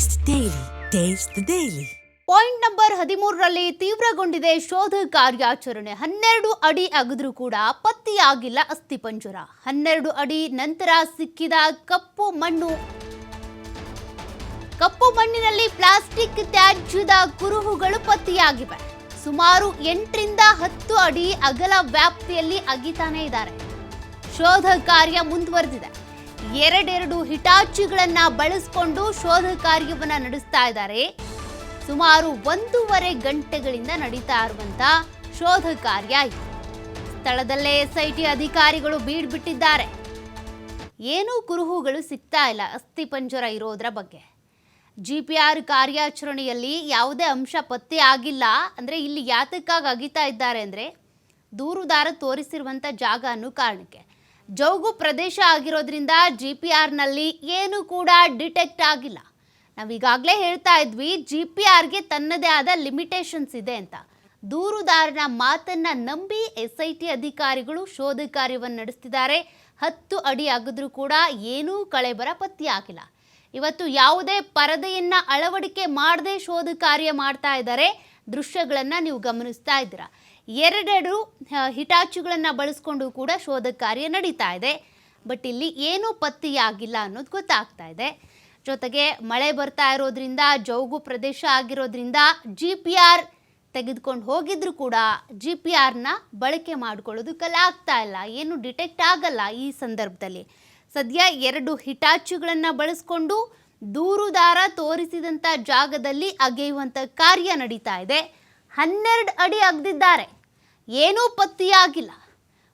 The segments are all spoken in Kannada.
Taste daily taste daily. Point number ಹದಿಮೂರರಲ್ಲಿ ತೀವ್ರಗೊಂಡಿದೆ ಶೋಧ ಕಾರ್ಯಾಚರಣೆ. ಹನ್ನೆರಡು ಅಡಿ ಅಗದ್ರೂ ಕೂಡ ಪತ್ತೆಯಾಗಿಲ್ಲ ಅಸ್ಥಿಪಂಜರ ಹನ್ನೆರಡು ಅಡಿ ನಂತರ ಸಿಕ್ಕಿದ ಕಪ್ಪು ಮಣ್ಣು. ಕಪ್ಪು ಮಣ್ಣಿನಲ್ಲಿ ಪ್ಲಾಸ್ಟಿಕ್ ತ್ಯಾಜ್ಯದ ಕುರುಹುಗಳು ಪತ್ತೆಯಾಗಿವೆ. ಸುಮಾರು ಎಂಟರಿಂದ ಹತ್ತು ಅಡಿ ಅಗಲ ವ್ಯಾಪ್ತಿಯಲ್ಲಿ ಅಗಿತಾನೇ ಇದ್ದಾರೆ. ಶೋಧ ಕಾರ್ಯ ಮುಂದುವರೆದಿದೆ. ಎರಡೆರಡು ಹಿಟಾಚಿಗಳನ್ನ ಬಳಸಿಕೊಂಡು ಶೋಧ ಕಾರ್ಯವನ್ನ ನಡೆಸ್ತಾ ಇದ್ದಾರೆ. ಸುಮಾರು ಒಂದೂವರೆ ಗಂಟೆಗಳಿಂದ ನಡೀತಾ ಇರುವಂತ ಶೋಧ ಕಾರ್ಯ ಸ್ಥಳದಲ್ಲೇ ಎಸ್ಐಟಿ ಅಧಿಕಾರಿಗಳು ಬೀಡ್ಬಿಟ್ಟಿದ್ದಾರೆ. ಏನೂ ಕುರುಹುಗಳು ಸಿಗ್ತಾ ಇಲ್ಲ ಅಸ್ಥಿಪಂಜರ ಇರೋದ್ರ ಬಗ್ಗೆ. ಜಿ ಪಿ ಆರ್ ಕಾರ್ಯಾಚರಣೆಯಲ್ಲಿ ಯಾವುದೇ ಅಂಶ ಪತ್ತೆ ಆಗಿಲ್ಲ. ಅಂದರೆ ಇಲ್ಲಿ ಯಾತಕ್ಕಾಗಿ ಅಗಿತಾ ಇದ್ದಾರೆ ಅಂದರೆ ದೂರುದಾರ ತೋರಿಸಿರುವಂಥ ಜಾಗ ಅನ್ನೋ ಕಾರಣಕ್ಕೆ. ಜೌಗು ಪ್ರದೇಶ ಆಗಿರೋದ್ರಿಂದ ಜಿ ಪಿ ಆರ್ನಲ್ಲಿ ಏನೂ ಕೂಡ ಡಿಟೆಕ್ಟ್ ಆಗಿಲ್ಲ. ನಾವು ಈಗಾಗಲೇ ಹೇಳ್ತಾ ಇದ್ವಿ ಜಿ ಪಿ ಆರ್ಗೆ ತನ್ನದೇ ಆದ ಲಿಮಿಟೇಷನ್ಸ್ ಇದೆ ಅಂತ. ದೂರುದಾರನ ಮಾತನ್ನ ನಂಬಿ ಎಸ್ ಐ ಟಿ ಅಧಿಕಾರಿಗಳು ಶೋಧ ಕಾರ್ಯವನ್ನು ನಡೆಸ್ತಿದ್ದಾರೆ. ಹತ್ತು ಅಡಿ ಅಗದ್ರೂ ಕೂಡ ಏನೂ ಕಳೆಬರ ಪತ್ತೆಯಾಗಿಲ್ಲ ಇವತ್ತು ಯಾವುದೇ ಪರದೆಯನ್ನ ಅಳವಡಿಕೆ ಮಾಡದೆ ಶೋಧ ಕಾರ್ಯ ಮಾಡ್ತಾ ಇದ್ದಾರೆ. ದೃಶ್ಯಗಳನ್ನ ನೀವು ಗಮನಿಸ್ತಾ ಇದ್ದೀರಾ. ಎರಡೆರಡು ಹಿಟಾಚುಗಳನ್ನು ಬಳಸ್ಕೊಂಡು ಕೂಡ ಶೋಧ ಕಾರ್ಯ ನಡೀತಾ ಇದೆ. ಬಟ್ ಇಲ್ಲಿ ಏನೂ ಪತ್ತೆಯಾಗಿಲ್ಲ ಅನ್ನೋದು ಗೊತ್ತಾಗ್ತಾ ಇದೆ. ಜೊತೆಗೆ ಮಳೆ ಬರ್ತಾ ಇರೋದ್ರಿಂದ, ಜೌಗು ಪ್ರದೇಶ ಆಗಿರೋದ್ರಿಂದ ಜಿ ಪಿ ಆರ್ ತೆಗೆದುಕೊಂಡು ಹೋಗಿದ್ರು ಕೂಡ ಜಿ ಪಿ ಆರ್ನ ಬಳಕೆ ಮಾಡ್ಕೊಳ್ಳೋದಕ್ಕೆಲ್ಲ ಆಗ್ತಾ ಇಲ್ಲ. ಏನು ಡಿಟೆಕ್ಟ್ ಆಗಲ್ಲ ಈ ಸಂದರ್ಭದಲ್ಲಿ. ಸದ್ಯ ಎರಡು ಹಿಟಾಚುಗಳನ್ನು ಬಳಸ್ಕೊಂಡು ದೂರುದಾರ ತೋರಿಸಿದಂಥ ಜಾಗದಲ್ಲಿ ಅಗೆಯುವಂಥ ಕಾರ್ಯ ನಡೀತಾ ಇದೆ. ಹನ್ನೆರಡು ಅಡಿ ಅಗ್ದಿದ್ದಾರೆ. ಏನೂ ಪತ್ತೆಯಾಗಿಲ್ಲ.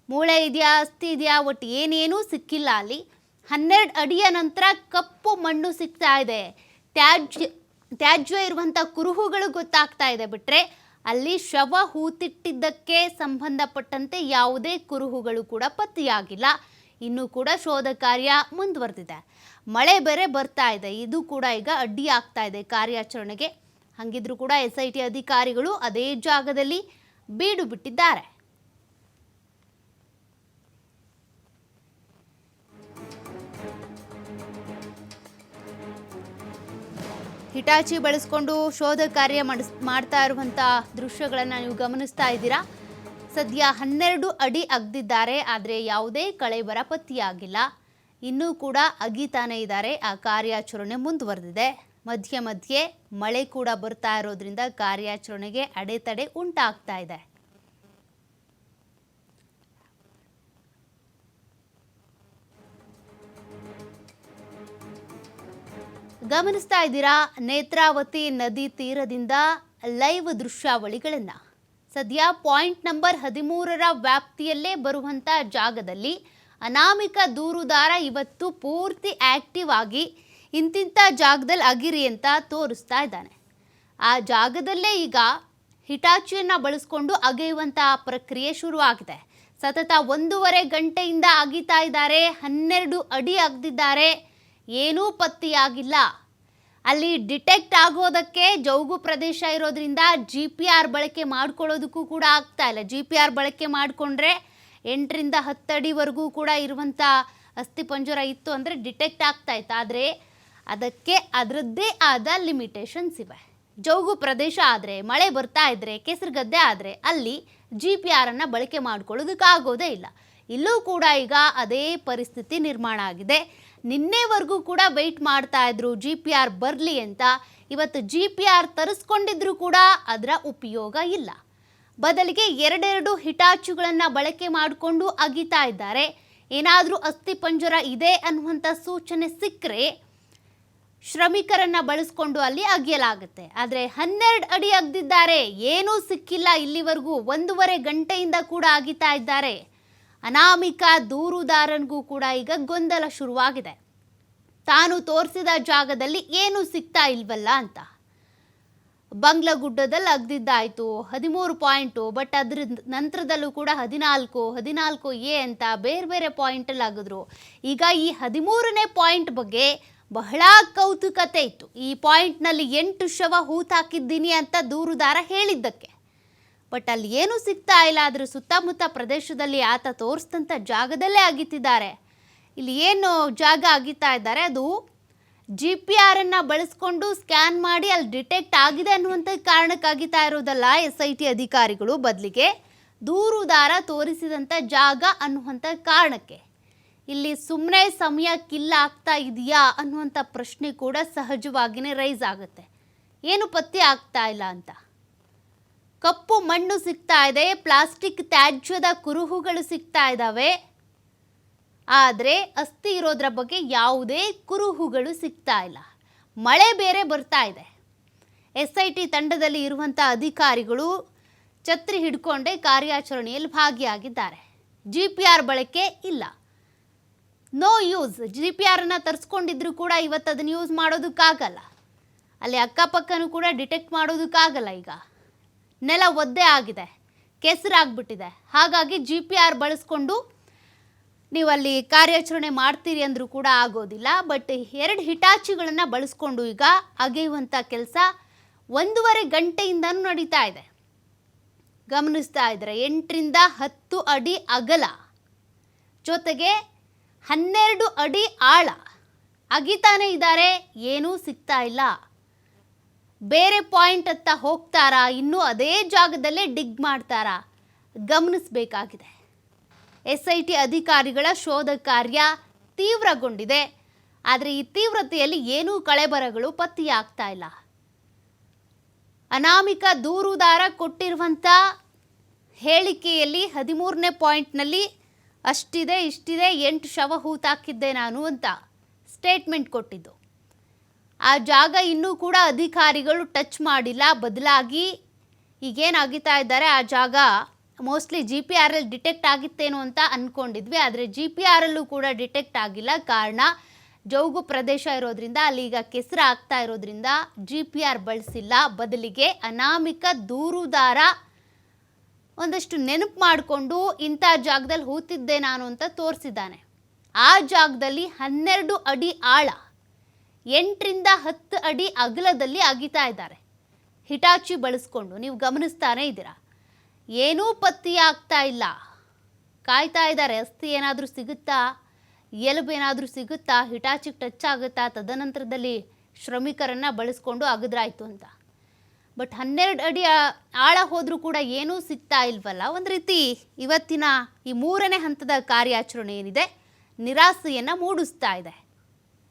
ಮೂಳೆ ಇದೆಯಾ, ಅಸ್ಥಿ ಇದೆಯಾ, ಒಟ್ಟು ಏನೇನೂ ಸಿಕ್ಕಿಲ್ಲ ಅಲ್ಲಿ. ಹನ್ನೆರಡು ಅಡಿಯ ನಂತರ ಕಪ್ಪು ಮಣ್ಣು ಸಿಗ್ತಾ ಇದೆ. ತ್ಯಾಜ್ಯ ತ್ಯಾಜ್ಯ ಇರುವಂಥ ಕುರುಹುಗಳು ಗೊತ್ತಾಗ್ತಾ ಇದೆ ಬಿಟ್ಟರೆ ಅಲ್ಲಿ ಶವ ಹೂತಿಟ್ಟಿದ್ದಕ್ಕೆ ಸಂಬಂಧಪಟ್ಟಂತೆ ಯಾವುದೇ ಕುರುಹುಗಳು ಕೂಡ ಪತ್ತೆಯಾಗಿಲ್ಲ. ಇನ್ನೂ ಕೂಡ ಶೋಧ ಕಾರ್ಯ ಮುಂದುವರೆದಿದೆ. ಮಳೆ ಬೇರೆ ಬರ್ತಾ ಇದೆ. ಇದು ಕೂಡ ಈಗ ಅಡ್ಡಿ ಆಗ್ತಾ ಇದೆ ಕಾರ್ಯಾಚರಣೆಗೆ. ಹಂಗಿದ್ರು ಕೂಡ ಎಸ್ ಐ ಟಿ ಅಧಿಕಾರಿಗಳು ಅದೇ ಜಾಗದಲ್ಲಿ ಬೀಡು ಬಿಟ್ಟಿದ್ದಾರೆ ಹಿಟಾಚಿ ಬಳಸ್ಕೊಂಡು ಶೋಧ ಕಾರ್ಯ ಮಾಡಿಸ್, ಮಾಡ್ತಾ ಇರುವಂಥ ದೃಶ್ಯಗಳನ್ನು ನೀವು ಗಮನಿಸ್ತಾ ಇದ್ದೀರಾ? ಸದ್ಯ ಹನ್ನೆರಡು ಅಡಿ ಅಗ್ದಿದ್ದಾರೆ, ಆದರೆ ಯಾವುದೇ ಕಳೆಬರ ಪತ್ತೆಯಾಗಿಲ್ಲ. ಇನ್ನೂ ಕೂಡ ಅಗಿತಾನೇ ಇದ್ದಾರೆ. ಆ ಕಾರ್ಯಾಚರಣೆ ಮುಂದುವರೆದಿದೆ. ಮಧ್ಯೆ ಮಧ್ಯೆ ಮಳೆ ಕೂಡ ಬರ್ತಾ ಇರೋದ್ರಿಂದ ಕಾರ್ಯಾಚರಣೆಗೆ ಅಡೆತಡೆ ಉಂಟಾಗ್ತಾ ಇದೆ. ಗಮನಿಸ್ತಾ ಇದ್ದೀರಾ, ನೇತ್ರಾವತಿ ನದಿ ತೀರದಿಂದ ಲೈವ್ ದೃಶ್ಯಾವಳಿಗಳನ್ನು. ಸದ್ಯ ಪಾಯಿಂಟ್ ನಂಬರ್ ಹದಿಮೂರರ ವ್ಯಾಪ್ತಿಯಲ್ಲೇ ಬರುವಂಥ ಜಾಗದಲ್ಲಿ ಅನಾಮಿಕ ದೂರುದಾರ ಇವತ್ತು ಪೂರ್ತಿ ಆಕ್ಟಿವ್ ಆಗಿ ಇಂತಿಂಥ ಜಾಗದಲ್ಲಿ ಅಗಿರಿ ಅಂತ ತೋರಿಸ್ತಾ ಇದ್ದಾನೆ. ಆ ಜಾಗದಲ್ಲೇ ಈಗ ಹಿಟಾಚಿಯನ್ನು ಬಳಸ್ಕೊಂಡು ಅಗೆಯುವಂಥ ಪ್ರಕ್ರಿಯೆ ಶುರುವಾಗಿದೆ. ಸತತ ಒಂದೂವರೆ ಗಂಟೆಯಿಂದ ಅಗಿತಾ ಇದ್ದಾರೆ, ಹನ್ನೆರಡು ಅಡಿ ಅಗ್ದಿದ್ದಾರೆ, ಏನೂ ಪತ್ತೆಯಾಗಿಲ್ಲ. ಅಲ್ಲಿ ಡಿಟೆಕ್ಟ್ ಆಗೋದಕ್ಕೆ ಜೌಗು ಪ್ರದೇಶ ಇರೋದ್ರಿಂದ ಜಿ ಪಿ ಆರ್ ಬಳಕೆ ಮಾಡ್ಕೊಳ್ಳೋದಕ್ಕೂ ಕೂಡ ಆಗ್ತಾ ಇಲ್ಲ. ಜಿ ಪಿ ಆರ್ ಬಳಕೆ ಮಾಡಿಕೊಂಡ್ರೆ ಎಂಟರಿಂದ ಹತ್ತು ಅಡಿವರೆಗೂ ಕೂಡ ಇರುವಂಥ ಅಸ್ಥಿಪಂಜರ ಇತ್ತು ಅಂದರೆ ಡಿಟೆಕ್ಟ್ ಆಗ್ತಾ ಇತ್ತು. ಆದರೆ ಅದಕ್ಕೆ ಅದರದ್ದೇ ಆದ ಲಿಮಿಟೇಷನ್ಸ್ ಇವೆ. ಜೌಗು ಪ್ರದೇಶ ಆದರೆ, ಮಳೆ ಬರ್ತಾ ಇದ್ದರೆ ಕೆಸರುಗದ್ದೆ ಆದರೆ ಅಲ್ಲಿ ಜಿ ಪಿ ಆರನ್ನು ಬಳಕೆ ಮಾಡ್ಕೊಳ್ಳೋದಕ್ಕಾಗೋದೇ ಇಲ್ಲ. ಇಲ್ಲೂ ಕೂಡ ಈಗ ಅದೇ ಪರಿಸ್ಥಿತಿ ನಿರ್ಮಾಣ ಆಗಿದೆ. ನಿನ್ನೆವರೆಗೂ ಕೂಡ ವೆಯ್ಟ್ ಮಾಡ್ತಾ ಇದ್ರು ಜಿ ಪಿ ಆರ್ ಬರಲಿ ಅಂತ. ಇವತ್ತು ಜಿ ಪಿ ಆರ್ ತರಿಸ್ಕೊಂಡಿದ್ರು ಕೂಡ ಅದರ ಉಪಯೋಗ ಇಲ್ಲ. ಬದಲಿಗೆ ಎರಡೆರಡು ಹಿಟಾಚುಗಳನ್ನು ಬಳಕೆ ಮಾಡಿಕೊಂಡು ಅಗಿತಾ ಇದ್ದಾರೆ. ಏನಾದರೂ ಅಸ್ಥಿಪಂಜರ ಇದೆ ಅನ್ನುವಂಥ ಸೂಚನೆ ಸಿಕ್ಕರೆ ಶ್ರಮಿಕರನ್ನ ಬಳಸ್ಕೊಂಡು ಅಲ್ಲಿ ಅಗೆಯಲಾಗುತ್ತೆ. ಆದರೆ ಹನ್ನೆರಡು ಅಡಿ ಅಗ್ದಿದ್ದಾರೆ. ಏನೂ ಸಿಕ್ಕಿಲ್ಲ ಇಲ್ಲಿವರೆಗೂ. ಒಂದೂವರೆ ಗಂಟೆಯಿಂದ ಕೂಡ ಅಗಿತಾ ಇದ್ದಾರೆ. ಅನಾಮಿಕ ದೂರುದಾರನಿಗೂ ಕೂಡ ಈಗ ಗೊಂದಲ ಶುರುವಾಗಿದೆ. ತಾನು ತೋರಿಸಿದ ಜಾಗದಲ್ಲಿ ಏನೂ ಸಿಗ್ತಾ ಇಲ್ವಲ್ಲ ಅಂತ. ಬಂಗ್ಲಗುಡ್ಡದಲ್ಲಿ ಅಗ್ದಿದ್ದಾಯಿತು. ಹದಿಮೂರು ಪಾಯಿಂಟು, ಬಟ್ ಅದ್ರ ನಂತರದಲ್ಲೂ ಕೂಡ ಹದಿನಾಲ್ಕು ಹದಿನಾಲ್ಕು ಎ ಅಂತ ಬೇರೆ ಬೇರೆ ಪಾಯಿಂಟಲ್ಲಿ ಆಗಿದ್ರು ಈಗ ಈ ಹದಿಮೂರನೇ ಪಾಯಿಂಟ್ ಬಗ್ಗೆ ಬಹಳ ಕೌತುಕತೆ ಇತ್ತು. ಈ ಪಾಯಿಂಟ್ನಲ್ಲಿ ಎಂಟು ಶವ ಹೂತಾಕಿದ್ದೀನಿ ಅಂತ ದೂರುದಾರ ಹೇಳಿದ್ದಕ್ಕೆ. ಬಟ್ ಅಲ್ಲಿ ಏನೂ ಸಿಗ್ತಾ ಇಲ್ಲ. ಆದರೂ ಸುತ್ತಮುತ್ತ ಪ್ರದೇಶದಲ್ಲಿ ಆತ ತೋರಿಸಿದಂಥ ಜಾಗದಲ್ಲೇ ಅಗಿತಿದ್ದಾರೆ. ಇಲ್ಲಿ ಏನು ಜಾಗ ಅಗಿತಾ ಇದ್ದಾರೆ? ಅದು ಜಿ ಪಿ ಆರನ್ನು ಬಳಸ್ಕೊಂಡು ಸ್ಕ್ಯಾನ್ ಮಾಡಿ ಅಲ್ಲಿ ಡಿಟೆಕ್ಟ್ ಆಗಿದೆ ಅನ್ನುವಂಥ ಕಾರಣಕ್ಕಾಗಿತಾ ಇರೋದಲ್ಲ ಎಸ್ ಐ ಟಿ ಅಧಿಕಾರಿಗಳು. ಬದಲಿಗೆ ದೂರುದಾರ ತೋರಿಸಿದಂಥ ಜಾಗ ಅನ್ನುವಂಥ ಕಾರಣಕ್ಕೆ. ಇಲ್ಲಿ ಸುಮ್ಮನೆ ಸಮಯ ಕಿಲ್ಲ ಆಗ್ತಾ ಇದೆಯಾ ಅನ್ನುವಂಥ ಪ್ರಶ್ನೆ ಕೂಡ ಸಹಜವಾಗಿಯೇ ರೈಸ್ ಆಗುತ್ತೆ. ಏನು ಪತ್ತೆ ಆಗ್ತಾ ಇಲ್ಲ ಅಂತ. ಕಪ್ಪು ಮಣ್ಣು ಸಿಗ್ತಾ ಇದೆ, ಪ್ಲಾಸ್ಟಿಕ್ ತ್ಯಾಜ್ಯದ ಕುರುಹುಗಳು ಸಿಗ್ತಾ ಇದ್ದಾವೆ ಆದರೆ ಅಸ್ಥಿ ಇರೋದ್ರ ಬಗ್ಗೆ ಯಾವುದೇ ಕುರುಹುಗಳು ಸಿಗ್ತಾ ಇಲ್ಲ. ಮಳೆ ಬೇರೆ ಬರ್ತಾ ಇದೆ. ಎಸ್ ಐ ಟಿ ತಂಡದಲ್ಲಿ ಇರುವಂಥ ಅಧಿಕಾರಿಗಳು ಛತ್ರಿ ಹಿಡ್ಕೊಂಡೇ ಕಾರ್ಯಾಚರಣೆಯಲ್ಲಿ ಭಾಗಿಯಾಗಿದ್ದಾರೆ. ಜಿ ಪಿ ಆರ್ ಬಳಕೆ ಇಲ್ಲ. ನೋ ಯೂಸ್ ಜಿ ಪಿ ಆರನ್ನು ತರಿಸ್ಕೊಂಡಿದ್ರು ಕೂಡ ಇವತ್ತು ಅದನ್ನು ಯೂಸ್ ಮಾಡೋದಕ್ಕಾಗಲ್ಲ. ಅಲ್ಲಿ ಅಕ್ಕಪಕ್ಕನೂ ಕೂಡ ಡಿಟೆಕ್ಟ್ ಮಾಡೋದಕ್ಕಾಗಲ್ಲ ಈಗ. ನೆಲ ಒದ್ದೆ ಆಗಿದೆ. ಕೆಸರಾಗ್ಬಿಟ್ಟಿದೆ. ಹಾಗಾಗಿ ಜಿ ಪಿ ಆರ್ ಬಳಸ್ಕೊಂಡು ನೀವು ಅಲ್ಲಿ ಕಾರ್ಯಾಚರಣೆ ಮಾಡ್ತೀರಿ ಅಂದರೂ ಕೂಡ ಆಗೋದಿಲ್ಲ. ಬಟ್ ಎರಡು ಹಿಟಾಚಿಗಳನ್ನು ಬಳಸ್ಕೊಂಡು ಈಗ ಅಗೆಯುವಂಥ ಕೆಲಸ ಒಂದೂವರೆ ಗಂಟೆಯಿಂದನೂ ನಡೀತಾ ಇದೆ. ಗಮನಿಸ್ತಾ ಇದ್ದಾರೆ ಎಂಟರಿಂದ ಹತ್ತು ಅಡಿ ಅಗಲ. ಜೊತೆಗೆ ಹನ್ನೆರಡು ಅಡಿ ಆಳ. ಅಗಿತಾನೆ ಇದ್ದಾರೆ, ಏನೂ ಸಿಗ್ತಾ ಇಲ್ಲ. ಬೇರೆ ಪಾಯಿಂಟ್ ಹತ್ತ ಹೋಗ್ತಾರಾ, ಇನ್ನೂ ಅದೇ ಜಾಗದಲ್ಲೇ ಡಿಗ್ ಮಾಡ್ತಾರಾ? ಗಮನಿಸಬೇಕಾಗಿದೆ. ಎಸ್ ಐ ಟಿ ಅಧಿಕಾರಿಗಳ ಶೋಧ ಕಾರ್ಯ ತೀವ್ರಗೊಂಡಿದೆ. ಆದರೆ ಈ ತೀವ್ರತೆಯಲ್ಲಿ ಏನೂ ಕಳೆಬರಗಳು ಪತ್ತೆಯಾಗ್ತಾ ಇಲ್ಲ. ಅನಾಮಿಕ ದೂರುದಾರ ಕೊಟ್ಟಿರುವಂಥ ಹೇಳಿಕೆಯಲ್ಲಿ ಹದಿಮೂರನೇ ಪಾಯಿಂಟ್ನಲ್ಲಿ ಅಷ್ಟಿದೆ, ಇಷ್ಟಿದೆ, ಎಂಟು ಶವ ಹೂತಾಕಿದ್ದೆ ನಾನು ಅಂತ ಸ್ಟೇಟ್ಮೆಂಟ್ ಕೊಟ್ಟಿದ್ದು. ಆ ಜಾಗ ಇನ್ನೂ ಕೂಡ ಅಧಿಕಾರಿಗಳು ಟಚ್ ಮಾಡಿಲ್ಲ, ಬದಲಾಗಿ ಈಗೇನಾಗಿತಾ ಇದ್ದಾರೆ, ಆ ಜಾಗ mostly G P R L detect ಆಗಿತ್ತೇನೋ ಅಂತ ಅಂದ್ಕೊಂಡಿದ್ವಿ ಆದರೆ ಜಿ ಪಿ ಆರ್ ಅಲ್ಲೂ ಕೂಡ ಡಿಟೆಕ್ಟ್ ಆಗಿಲ್ಲ. ಕಾರಣ ಜೌಗು ಪ್ರದೇಶ ಇರೋದ್ರಿಂದ, ಅಲ್ಲಿ ಈಗ ಕೆಸರು ಆಗ್ತಾ ಇರೋದ್ರಿಂದ ಜಿ ಪಿ ಆರ್ ಬಳಸಿಲ್ಲ. ಬದಲಿಗೆ ಅನಾಮಿಕ ದೂರುದಾರ ಒಂದಷ್ಟು ನೆನಪು ಮಾಡಿಕೊಂಡು ಇಂಥ ಜಾಗದಲ್ಲಿ ಹೂತಿದ್ದೆ ನಾನು ಅಂತ ತೋರಿಸಿದ್ದಾನೆ. ಆ ಜಾಗದಲ್ಲಿ ಹನ್ನೆರಡು ಅಡಿ ಆಳ, ಎಂಟರಿಂದ ಹತ್ತು ಅಡಿ ಅಗಲದಲ್ಲಿ ಅಗಿತಾ ಇದ್ದಾರೆ. ಹಿಟಾಚಿ ಬಳಸ್ಕೊಂಡು ನೀವು ಗಮನಿಸ್ತಾನೇ ಇದ್ದೀರಾ? ಏನೂ ಪತ್ತೆಯಾಗ್ತಾ ಇಲ್ಲ. ಕಾಯ್ತಾ ಇದ್ದಾರೆ, ಅಸ್ಥಿ ಏನಾದರೂ ಸಿಗುತ್ತಾ? ಎಲುಬು ಏನಾದರೂ ಸಿಗುತ್ತಾ? ಹಿಟಾಚಿಗೆ ಟಚ್ ಆಗುತ್ತಾ? ತದನಂತರದಲ್ಲಿ ಶ್ರಮಿಕರನ್ನು ಬಳಸ್ಕೊಂಡು ಅಗದ್ರಾಯ್ತು ಅಂತ. ಬಟ್ ಹನ್ನೆರಡು ಅಡಿ ಆಳ ಹೋದರೂ ಕೂಡ ಏನೂ ಸಿಗ್ತಾ ಇಲ್ವಲ್ಲ? ಒಂದು ರೀತಿ ಇವತ್ತಿನ ಈ ಮೂರನೇ ಹಂತದ ಕಾರ್ಯಾಚರಣೆ ಏನಿದೆ? ನಿರಾಸೆಯನ್ನು ಮೂಡಿಸ್ತಾ ಇದೆ.